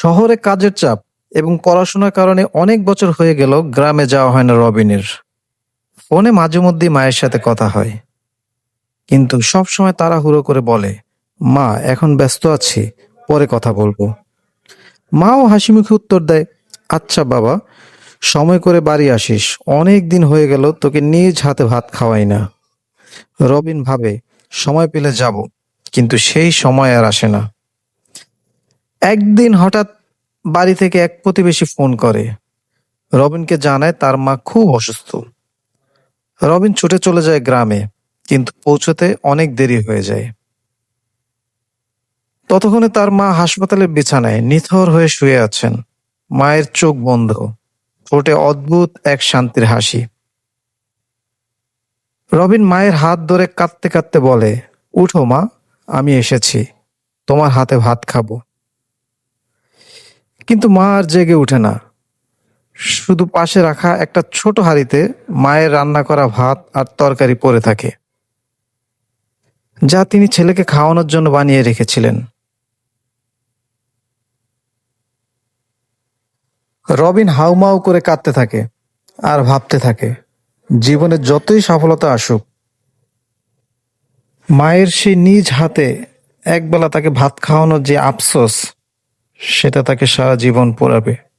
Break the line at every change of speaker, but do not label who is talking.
শহরে কাজের চাপ এবং পড়াশোনার কারণে অনেক বছর হয়ে গেল গ্রামে যাওয়া হয় না রবিনের। ফোনে মাঝে মধ্যেই মায়ের সাথে কথা হয়। কিন্তু সব সময় তাড়াহুড়ো করে বলে, মা, এখন ব্যস্ত আছি, পরে কথা বলব। মাও হাসি মুখে উত্তর দেয় আচ্ছা বাবা, সময় করে বাড়ি আসিস, অনেক দিন হয়ে গেল, তোকে নিজ হাতে ভাত খাওয়াই না। রবিন ভাবে, সময় পেলে যাব, কিন্তু সেই সময় আর আসে না। একদিন হঠাৎ বাড়ি থেকে এক প্রতিবেশী ফোন করে। রবিনকে জানায় তার মা খুব অসুস্থ। রবিন ছুটে চলে যায় গ্রামে, কিন্তু পৌঁছতে অনেক দেরি হয়ে যায়। ততক্ষণে তার মা হাসপাতালের বিছানায় নিথর হয়ে শুয়ে আছেন। মায়ের চোখ বন্ধ, ঠোঁটে অদ্ভুত এক শান্তির হাসি। রবিন মায়ের হাত ধরে কাঁদতে কাঁদতে বলে, উঠো মা, আমি এসেছি। তোমার হাতে ভাত খাব। কিন্তু মা আর জেগে উঠে না। শুধু পাশে রাখা একটা ছোট হাঁড়িতে মায়ের রান্না করা ভাত আর তরকারি পড়ে থাকে, যা তিনি ছেলেকে খাওয়ানোর জন্য বানিয়ে রেখেছিলেন। রবিন হাউমাউ করে কাঁদতে থাকে আর ভাবতে থাকে, জীবনে যতই সফলতা আসুক, মায়ের সেই নিজ হাতে একবেলা তাকে ভাত খাওয়ানোর যে আফসোস সেটা তাকে সারা জীবন পোড়াবে।